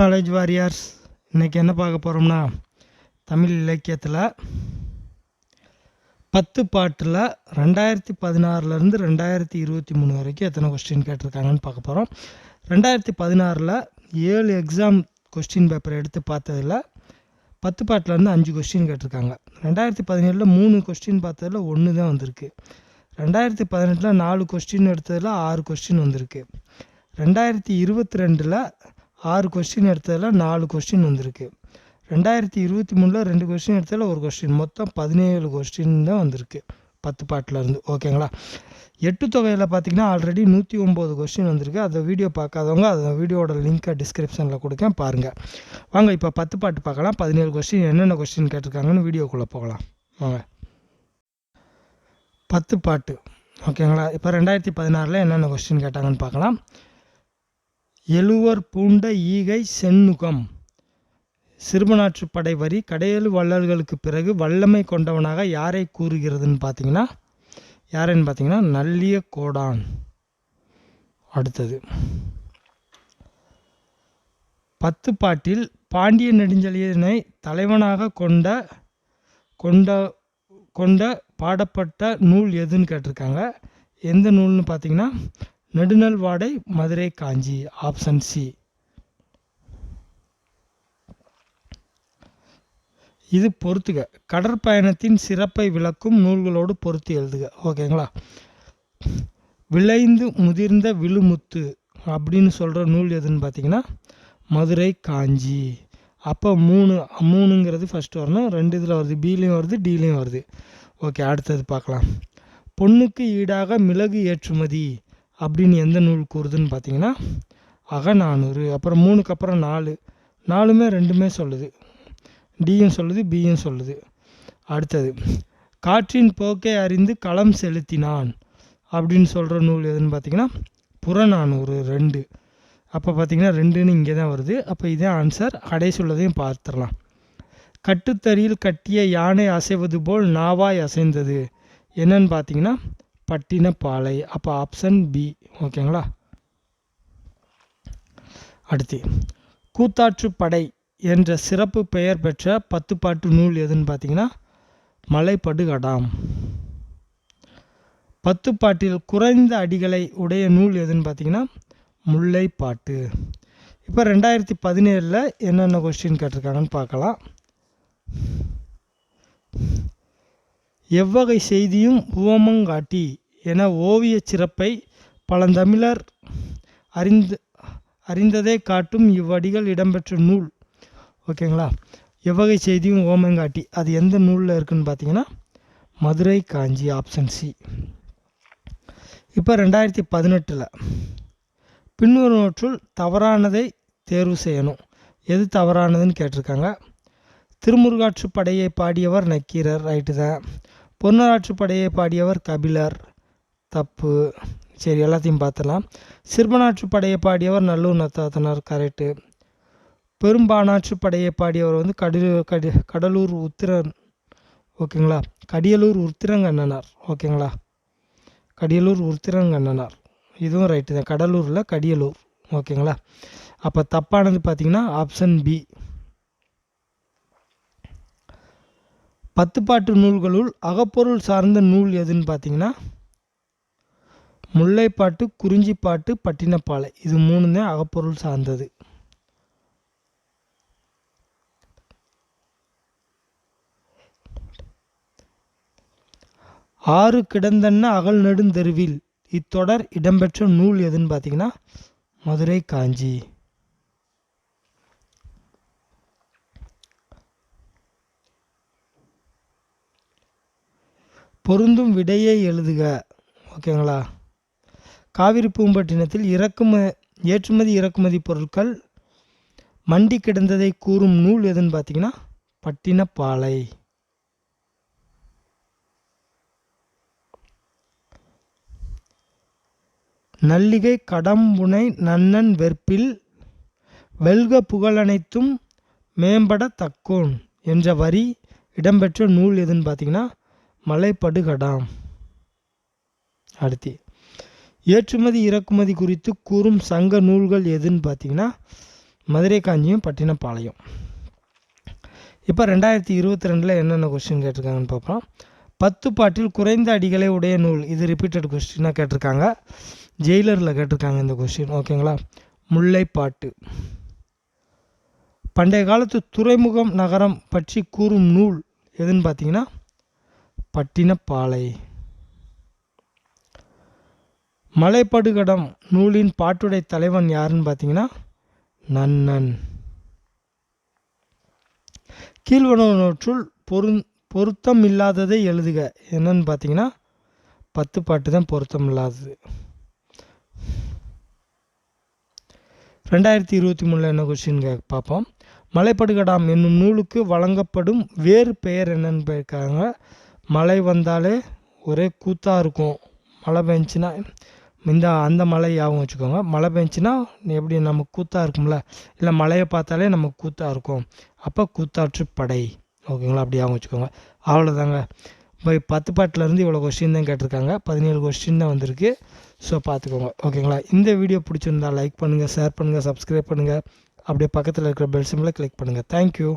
Knowledge warriors இன்றைக்கி என்ன பார்க்க போகிறோம்னா தமிழ் இலக்கியத்தில் பத்து பாட்டில் ரெண்டாயிரத்தி பதினாறுலேருந்து ரெண்டாயிரத்தி இருபத்தி மூணு வரைக்கும் எத்தனை கொஸ்டின் கேட்டிருக்காங்கன்னு பார்க்க போகிறோம் ரெண்டாயிரத்தி பதினாறில் ஏழு எக்ஸாம் கொஸ்டின் பேப்பர் எடுத்து பார்த்ததில் பத்து பாட்டிலேருந்து அஞ்சு கொஸ்டின் கேட்டிருக்காங்க. ரெண்டாயிரத்தி பதினேழில் மூணு கொஸ்டின் பார்த்ததில் ஒன்று தான் வந்திருக்கு. ரெண்டாயிரத்தி பதினெட்டில் நாலு கொஸ்டின் எடுத்ததில் ஆறு கொஸ்டின் வந்திருக்கு. ரெண்டாயிரத்தி இருபத்தி ரெண்டில் ஆறு கொஸ்டின் எடுத்ததில் நாலு கொஸ்டின் வந்திருக்கு. ரெண்டாயிரத்தி இருபத்தி மூணில் ரெண்டு கொஸ்டின் எடுத்ததில் ஒரு கொஸ்டின் மொத்தம் பதினேழு கொஸ்டின் தான் வந்திருக்கு. பத்து பாட்டில் இருந்து. ஓகேங்களா எட்டு தொகையில் பார்த்தீங்கன்னா ஆல்ரெடி நூற்றி ஒம்பது கொஸ்டின் வந்திருக்கு. அதை வீடியோ பார்க்காதவங்க அந்த வீடியோட லிங்க்கை டிஸ்கிரிப்ஷனில் கொடுக்கேன். பாருங்கள் வாங்க இப்போ பத்து பாட்டு பார்க்கலாம். பதினேழு கொஸ்டின் என்னென்ன கொஸ்டின் கேட்டிருக்காங்கன்னு வீடியோக்குள்ளே போகலாம். வாங்க. பத்து பாட்டு. ஓகேங்களா இப்போ ரெண்டாயிரத்தி பதினாறில் என்னென்ன கொஸ்டின் கேட்டாங்கன்னு பார்க்கலாம். எழுவர் பூண்ட ஈகை செண்முகம் சிறுபனாற்று படை வரி கடையேழு வள்ளல்களுக்கு பிறகு வல்லமை கொண்டவனாக யாரை கூறுகிறதுன்னு பார்த்தீங்கன்னா யாருன்னு பார்த்தீங்கன்னா நல்லிய கோடான். அடுத்தது. பத்து பாட்டில் பாண்டிய நெடுஞ்செழியனை தலைவனாக கொண்ட கொண்ட கொண்ட பாடப்பட்ட நூல் எதுன்னு கேட்டிருக்காங்க. எந்த நூல்னு பார்த்தீங்கன்னா நெடுநல்வாடை மதுரை காஞ்சி ஆப்ஷன் சி இது பொறுத்துக. கடற்பயணத்தின் சிறப்பை விளக்கும் நூல்களோடு பொருத்தி எழுதுக. ஓகேங்களா விளைந்து முதிர்ந்த விழுமுத்து அப்படின்னு சொல்கிற நூல் எதுன்னு பார்த்தீங்கன்னா மதுரை காஞ்சி. அப்போ மூணு மூணுங்கிறது ஃபஸ்ட்டு வரணும். ரெண்டு இதில் வருது. பிலையும் வருது டிலையும் வருது. ஓகே அடுத்தது பார்க்கலாம். பொண்ணுக்கு ஈடாக மிளகு ஏற்றுமதி. அப்படின்னு எந்த நூல் கூறுதுன்னு பார்த்தீங்கன்னா அகநானூறு அப்புறம் மூணுக்கு அப்புறம் நாலு. நாலுமே ரெண்டுமே சொல்லுது. டியும் சொல்லுது பியும் சொல்லுது. அடுத்தது காற்றின் போக்கை அறிந்து களம் செலுத்தினான் அப்படின்னு சொல்கிற நூல் எதுன்னு பார்த்தீங்கன்னா புறநானூறு ரெண்டு. அப்போ பார்த்தீங்கன்னா ரெண்டுன்னு இங்கே தான் வருது. அப்போ இதே ஆன்சர் கடைசி உள்ளதையும் பார்த்துடலாம். கட்டுத்தறியில் கட்டிய யானை அசைவது போல் நாவாய் அசைந்தது. என்னன்னு பார்த்தீங்கன்னா பட்டினப்பாலை அப்போ ஆப்ஷன் பி ஓகேங்களா அடுத்து கூத்தாற்றுப்படை என்ற சிறப்பு பெயர் பெற்ற பத்து பாட்டு நூல் எதுன்னு பார்த்தீங்கன்னா மலைப்படுகடாம். பத்து பாட்டில் குறைந்த அடிகளை உடைய நூல் எதுன்னு பார்த்தீங்கன்னா முல்லைப்பாட்டு. இப்போ ரெண்டாயிரத்தி பதினேழில் என்னென்ன கொஸ்டின் கேட்டிருக்காங்கன்னு பார்க்கலாம். எவ்வகை செய்தியும் உவமங்காட்டி என ஓவியச் சிறப்பை பழந்தமிழர் அறிந்து அறிந்ததை காட்டும் இவ்வடிகள் இடம்பெற்ற நூல். ஓகேங்களா? எவ்வகை செய்தியும் ஓமங்காட்டி அது எந்த நூலில் இருக்குன்னு பார்த்தீங்கன்னா மதுரை காஞ்சி ஆப்ஷன் சி இப்போ ரெண்டாயிரத்தி பதினெட்டில் பின்வருவற்றுள் தவறானதை தேர்வு செய்யணும். எது தவறானதுன்னு கேட்டிருக்காங்க. திருமுருகாற்று படையை பாடியவர் நக்கீரர் ரைட்டு தான். பொன்னராற்று படையை பாடியவர் கபிலர். தப்பு. சரி எல்லாத்தையும் பார்த்தலாம் சிறுபனாற்று படையை பாடியவர் நல்லூர் நத்தாத்தனார் கரெக்டு பெரும்பானாற்று படையை பாடியவர் வந்து கடலூர் கடி கடலூர் உத்திரன். ஓகேங்களா? கடியலூர் உத்திரங்கண்ணனார். ஓகேங்களா? கடியலூர் உத்திரங்கண்ணனார். இதுவும் ரைட்டு தான். கடலூரில் கடியலூர். ஓகேங்களா? அப்போ தப்பானது பார்த்திங்கன்னா ஆப்ஷன் பி பத்து பாட்டு நூல்களுள் அகப்பொருள் சார்ந்த நூல் எதுன்னு பார்த்தீங்கன்னா முல்லைப்பாட்டு குறிஞ்சிப்பாட்டு பட்டினப்பாலை. இது மூணு தான் அகப்பொருள் சார்ந்தது. ஆறு கிடந்தன்ன அகல் நெடுந்தெருவில் இத்தொடர் இடம்பெற்ற நூல் எதுன்னு பார்த்தீங்கன்னா மதுரை காஞ்சி. பொருந்தும் விடையை எழுதுக. ஓகேங்களா? காவிரி பூம்பட்டினத்தில் இறக்கும ஏற்றுமதி இறக்குமதி பொருட்கள் மண்டி கிடந்ததை கூறும் நூல் எதுன்னு பார்த்தீங்கன்னா பட்டினப்பாலை. நல்லிகை கடம்புனை நன்னன் வெற்பில் வெல்க புகழனைத்தும் மேம்பட தக்கோன் என்ற வரி இடம்பெற்ற நூல் எதுன்னு பார்த்தீங்கன்னா மலைப்படுகடாம். அடுத்து ஏற்றுமதி இறக்குமதி குறித்து கூறும் சங்க நூல்கள் எதுன்னு பார்த்தீங்கன்னா மதுரை காஞ்சியும் பட்டினப்பாளையம் இப்போ ரெண்டாயிரத்தி இருபத்தி ரெண்டில் என்னென்ன கொஸ்டின் கேட்டிருக்காங்கன்னு பார்ப்போம். பத்து பாட்டில் குறைந்த அடிகளை உடைய நூல். இது ரிப்பீட்டட் கொஸ்டினாக கேட்டிருக்காங்க. ஜெயிலரில் கேட்டிருக்காங்க இந்த கொஸ்டின் ஓகேங்களா முல்லைப்பாட்டு. பண்டைய காலத்து துறைமுகம் நகரம் பற்றி கூறும் நூல் எதுன்னு பார்த்தீங்கன்னா பட்டினப்பாலை. மலைப்படுகடம் நூலின் பாட்டுடை தலைவன் யாருன்னு பார்த்தீங்கன்னா நன்னன். கீழ்வனவற்றுள் பொருந் பொருத்தம் இல்லாததை எழுதுக. என்னன்னு பார்த்தீங்கன்னா பத்து பாட்டு தான் பொருத்தம் இல்லாதது ரெண்டாயிரத்தி இருபத்தி மூணில் என்ன கொஸ்டின் பார்ப்போம் மலைப்படுகடாம் என்னும் நூலுக்கு வழங்கப்படும் வேறு பெயர் என்னன்னு போயிருக்காங்க மழை வந்தாலே ஒரே கூத்தாக இருக்கும். மழை பெஞ்சுன்னா இந்த அந்த மழை ஞாபகம் வச்சுக்கோங்க. மழை பெஞ்சுன்னா எப்படி நம்ம கூத்தாக இருக்கும்ல? இல்லை மழையை பார்த்தாலே நமக்கு கூத்தாக இருக்கும். அப்போ கூத்தாற்று படை. ஓகேங்களா? அப்படி ஞாபகம் வச்சுக்கோங்க. அவ்வளோதாங்க இப்போ பத்து பாட்டிலேருந்து இவ்வளோ கொஸ்டின் தான் கேட்டிருக்காங்க. பதினேழு கொஸ்டின் தான் வந்திருக்கு. ஸோ பார்த்துக்கோங்க. ஓகேங்களா? இந்த வீடியோ பிடிச்சிருந்தா லைக் பண்ணுங்கள் ஷேர் பண்ணுங்கள் சப்ஸ்கிரைப் பண்ணுங்கள் அப்படியே பக்கத்தில் இருக்கிற பெல் சிம்பிளை கிளிக் பண்ணுங்கள் தேங்க்யூ